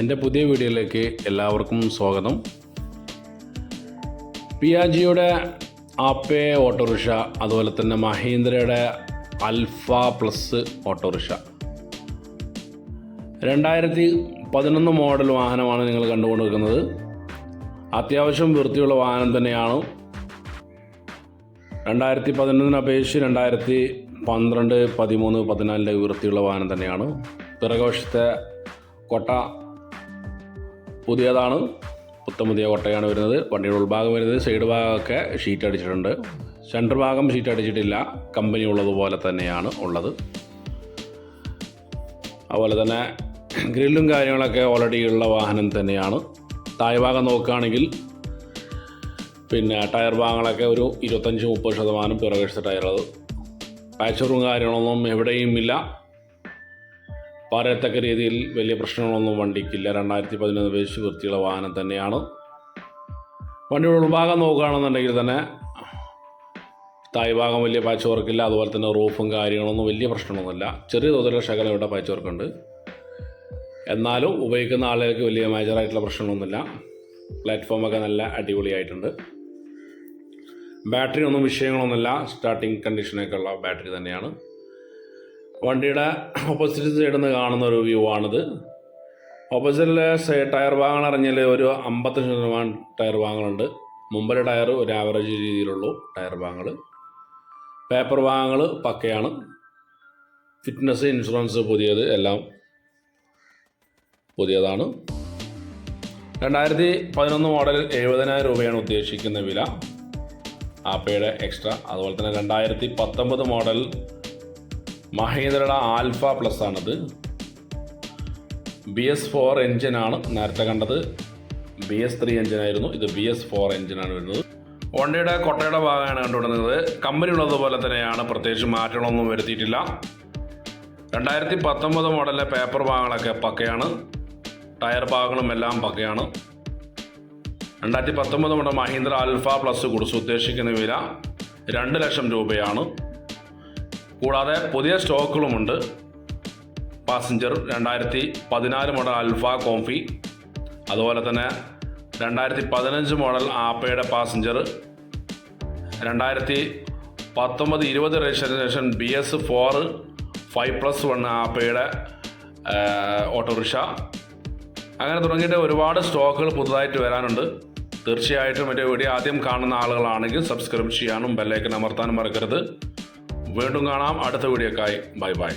എന്റെ പുതിയ വീഡിയോയിലേക്ക് എല്ലാവർക്കും സ്വാഗതം. പിയാജിയുടെ ആപ്പേ ഓട്ടോറിക്ഷ അതുപോലെ തന്നെ മഹീന്ദ്രയുടെ അൽഫ പ്ലസ് ഓട്ടോറിക്ഷ. രണ്ടായിരത്തി പതിനൊന്ന് മോഡൽ വാഹനമാണ് നിങ്ങൾ കണ്ടുകൊണ്ടിരിക്കുന്നത്. അത്യാവശ്യം വൃത്തിയുള്ള വാഹനം തന്നെയാണ്. രണ്ടായിരത്തി പതിനൊന്നിന് അപേക്ഷിച്ച് രണ്ടായിരത്തി പന്ത്രണ്ട് പതിമൂന്ന് പതിനാലിന്റെ വൃത്തിയുള്ള വാഹനം തന്നെയാണ്. പിറകുവശത്തെ കൊട്ട പുതിയതാണ്. പുത്തം പുതിയ കൊട്ടയാണ് വരുന്നത്. വണ്ടിയുടെ ഉൾഭാഗം വരുന്നത് സൈഡ് ഭാഗമൊക്കെ ഷീറ്റ് അടിച്ചിട്ടുണ്ട്. സെന്റർ ഭാഗം ഷീറ്റ് അടിച്ചിട്ടില്ല. കമ്പനി ഉള്ളതുപോലെ തന്നെയാണ് ഉള്ളത്. അതുപോലെ തന്നെ ഗ്രില്ലും കാര്യങ്ങളൊക്കെ ഓൾറെഡി ഉള്ള വാഹനം തന്നെയാണ്. താഴ്ഭാഗം നോക്കുകയാണെങ്കിൽ പിന്നെ ടയർ ഭാഗങ്ങളൊക്കെ ഒരു ഇരുപത്തഞ്ച് മുപ്പത് ശതമാനം പിറകശത്തെ ടയർ അത്. പാച്ചറും കാര്യങ്ങളൊന്നും എവിടെയും ഇല്ല. പറയത്തക്ക രീതിയിൽ വലിയ പ്രശ്നങ്ങളൊന്നും വണ്ടിക്കില്ല. രണ്ടായിരത്തി പതിനൊന്ന് അപേക്ഷിച്ച് വൃത്തിയുള്ള വാഹനം തന്നെയാണ്. വണ്ടിയുടെ ഉൾഭാഗം നോക്കുകയാണെന്നുണ്ടെങ്കിൽ തന്നെ തായ്ഭാഗം വലിയ പാച്ച് വർക്കില്ല അതുപോലെ തന്നെ റൂഫും കാര്യങ്ങളൊന്നും വലിയ പ്രശ്നമൊന്നുമില്ല. ചെറിയ തോതിലുള്ള ശകലം ഇവിടെ പാച്ച് വർക്കുണ്ട് എന്നാലും ഉപയോഗിക്കുന്ന ആളുകൾക്ക് വലിയ മേജറായിട്ടുള്ള പ്രശ്നമൊന്നുമില്ല പ്ലാറ്റ്ഫോമൊക്കെ നല്ല അടിപൊളിയായിട്ടുണ്ട്. ബാറ്ററി ഒന്നും വിഷയങ്ങളൊന്നുമില്ല. സ്റ്റാർട്ടിങ് കണ്ടീഷനൊക്കെ ഉള്ള ബാറ്ററി തന്നെയാണ്. വണ്ടിയുടെ ഓപ്പോസിറ്റ് സൈഡിൽ നിന്ന് കാണുന്ന ഒരു വ്യൂ ആണിത് ഓപ്പോസിറ്റിലെ ടയർ ഭാഗങ്ങൾ അറിഞ്ഞാൽ ഒരു അമ്പത്തഞ്ച് ശതമാനം ടയർ ഭാഗങ്ങളുണ്ട് മുമ്പിലെ ടയർ ഒരു ആവറേജ് രീതിയിലുള്ളൂ ടയർ ഭാഗങ്ങൾ പേപ്പർ ഭാഗങ്ങൾ പക്കയാണ്. ഫിറ്റ്നസ് ഇൻഷുറൻസ് പുതിയത് എല്ലാം പുതിയതാണ്. രണ്ടായിരത്തി പതിനൊന്ന് മോഡൽ എഴുപതിനായിരം രൂപയാണ് ഉദ്ദേശിക്കുന്ന വില. ആപ്പയുടെ എക്സ്ട്രാ അതുപോലെ തന്നെ രണ്ടായിരത്തി പത്തൊമ്പത് മോഡൽ മഹീന്ദ്രയുടെ ആൽഫ പ്ലസ് ആണത്. ബി എസ് ഫോർ എഞ്ചിനാണ് നേരത്തെ കണ്ടത്. ബി എസ് ത്രീ എഞ്ചിനായിരുന്നു. ഇത് ബി എസ് ഫോർ എഞ്ചിനാണ് വരുന്നത്. ഹോണ്ടയുടെ കൊട്ടയുടെ ഭാഗമാണ് കണ്ടുവിടുന്നത് കമ്പനി ഉള്ളതുപോലെ തന്നെയാണ്. പ്രത്യേകിച്ച് മാറ്റങ്ങളൊന്നും വരുത്തിയിട്ടില്ല. രണ്ടായിരത്തി പത്തൊമ്പത് മോഡലിലെ പേപ്പർ ഭാഗങ്ങളൊക്കെ പക്കയാണ്. ടയർ ഭാഗങ്ങളും എല്ലാം പക്കയാണ്. രണ്ടായിരത്തി പത്തൊമ്പത് മോഡൽ മഹീന്ദ്ര അൽഫ പ്ലസ് കുറിച്ച് ഉദ്ദേശിക്കുന്ന വില രണ്ട് ലക്ഷം രൂപയാണ്. കൂടാതെ പുതിയ സ്റ്റോക്കുകളുമുണ്ട്. പാസഞ്ചർ രണ്ടായിരത്തി പതിനാല് മോഡൽ അൽഫ കോംഫി. അതുപോലെ തന്നെ രണ്ടായിരത്തി പതിനഞ്ച് മോഡൽ ആപ്പയുടെ പാസഞ്ചർ. രണ്ടായിരത്തി പത്തൊമ്പത് ഇരുപത് registration B S four five plus one ആപ്പയുടെ autorickshaw. അങ്ങനെ തുടങ്ങിയിട്ട് ഒരുപാട് സ്റ്റോക്കുകൾ പുതുതായിട്ട് വരാനുണ്ട്. തീർച്ചയായിട്ടും മറ്റേ വീഡിയോ ആദ്യം കാണുന്ന ആളുകളാണെങ്കിൽ സബ്സ്ക്രൈബ് ചെയ്യാനും ബെല്ലൈക്കൻ അമർത്താനും മറക്കരുത്. വീണ്ടും കാണാം. അടുത്ത വീഡിയോക്കായി ബൈ ബൈ.